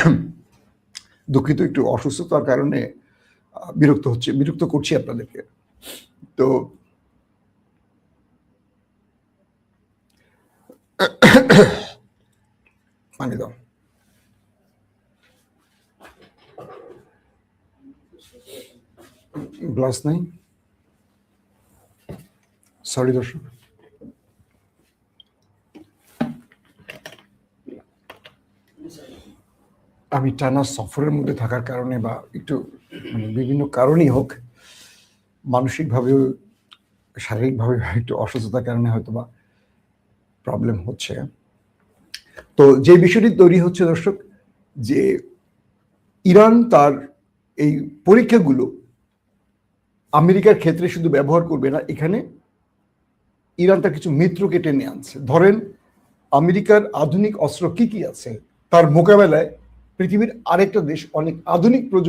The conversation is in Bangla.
দুঃখিত, একটু অসুস্থতার কারণে বিরক্ত হচ্ছে, বিরক্ত করছি আপনাদেরকে। তো পানি দাও। গ্লাস নাই? সরি দর্শক। আমি টানা সফরের মধ্যে থাকার কারণে বা একটু মানে বিভিন্ন কারণেই হোক, মানসিকভাবেও, শারীরিকভাবে একটু অসুস্থতার কারণে হয়তো বা প্রবলেম হচ্ছে। তো যে বিষয়টি তৈরি হচ্ছে দর্শক, যে ইরান তার এই পরীক্ষাগুলো আমেরিকার ক্ষেত্রে শুধু ব্যবহার করবে না, এখানে ইরান তার কিছু মিত্রকে টেনে আনছে। ধরেন, আমেরিকার আধুনিক অস্ত্র কি কি আছে? তার মোকাবেলায় পৃথিবীর আরেকটা দেশ অনেক আধুনিক প্রযুক্তি